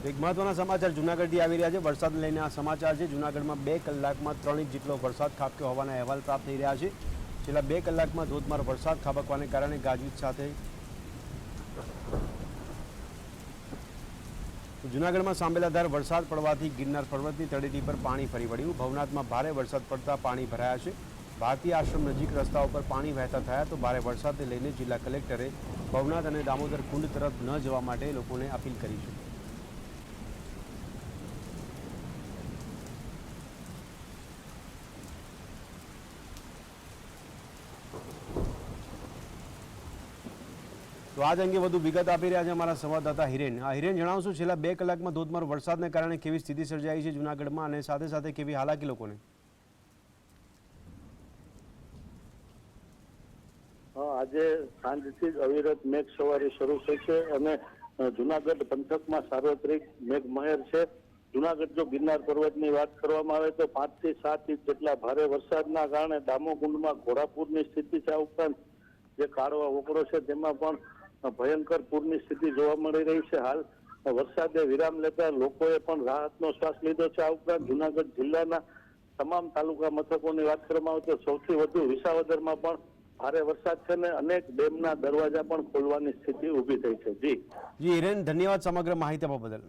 એક મહત્વના સમાચાર જૂનાગઢથી આવી રહ્યા છે. વરસાદ લઈને આ સમાચાર છે. જૂનાગઢમાં બે કલાકમાં ત્રણ ઇંચ જેટલો વરસાદ ખાબક્યો હોવાના અહેવાલ પ્રાપ્ત થઈ રહ્યા છે. છેલ્લા બે કલાકમાં ધોધમાર વરસાદ ખાબકવાને કારણે ગાજવીજ સાથે જૂનાગઢમાં સાંબેલાધાર વરસાદ પડવાથી ગિરનાર પર્વતની તળેટી પર પાણી ફરી વળ્યું. ભવનાથમાં ભારે વરસાદ પડતા પાણી ભરાયા છે. ભારતીય આશ્રમ નજીક રસ્તા ઉપર પાણી વહેતા થયા તો ભારે વરસાદને લઈને જિલ્લા કલેક્ટરે ભવનાથ અને દામોદર કુંડ તરફ ન જવા માટે લોકોને અપીલ કરી છે. તો આજ અંગે વધુ વિગત આપી રહ્યા છે અમારા સંવાદદાતા હિરેન. આ હિરેન જણાવશું છેલ્લા બે કલાકમાં ધોધમાર વરસાદને કારણે કેવી સ્થિતિ સર્જાઈ છે જૂનાગઢમાં અને સાથે સાથે કેવી હાલાકી લોકોને? આજે સાંજથી જ અવિરત મેઘ સવારી શરૂ થઈ છે અને જૂનાગઢ પંથકમાં સાર્વત્રિક મેઘમહેર છે. જુનાગઢ જો ગિરનાર પર્વતની વાત કરવામાં આવે તો પાંચથી સાત ઇંચ જેટલા ભારે વરસાદના કારણે દામોકુંડમાં ઘોડાપુરની સ્થિતિ છે ઉપરાંત જે કાળવા ઓકરો છે તેમાં પણ ભયંકર પૂરની સ્થિતિ જોવા મળી રહી છે હાલ. વરસાદે વિરામ લેતા લોકોએ પણ રાહતનો શ્વાસ લીધો છે. આ ઉપરાંત જુનાગઢ જિલ્લાના તમામ તાલુકા મથકોની વાત કરવામાં આવે તો સૌથી વધુ વિસાવદરમાં પણ ભારે વરસાદ છે ને અનેક ડેમના દરવાજા પણ ખોલવાની સ્થિતિ ઊભી થઈ છે. જી. જી, હિરેન, ધન્યવાદ સમગ્ર માહિતી બદલ.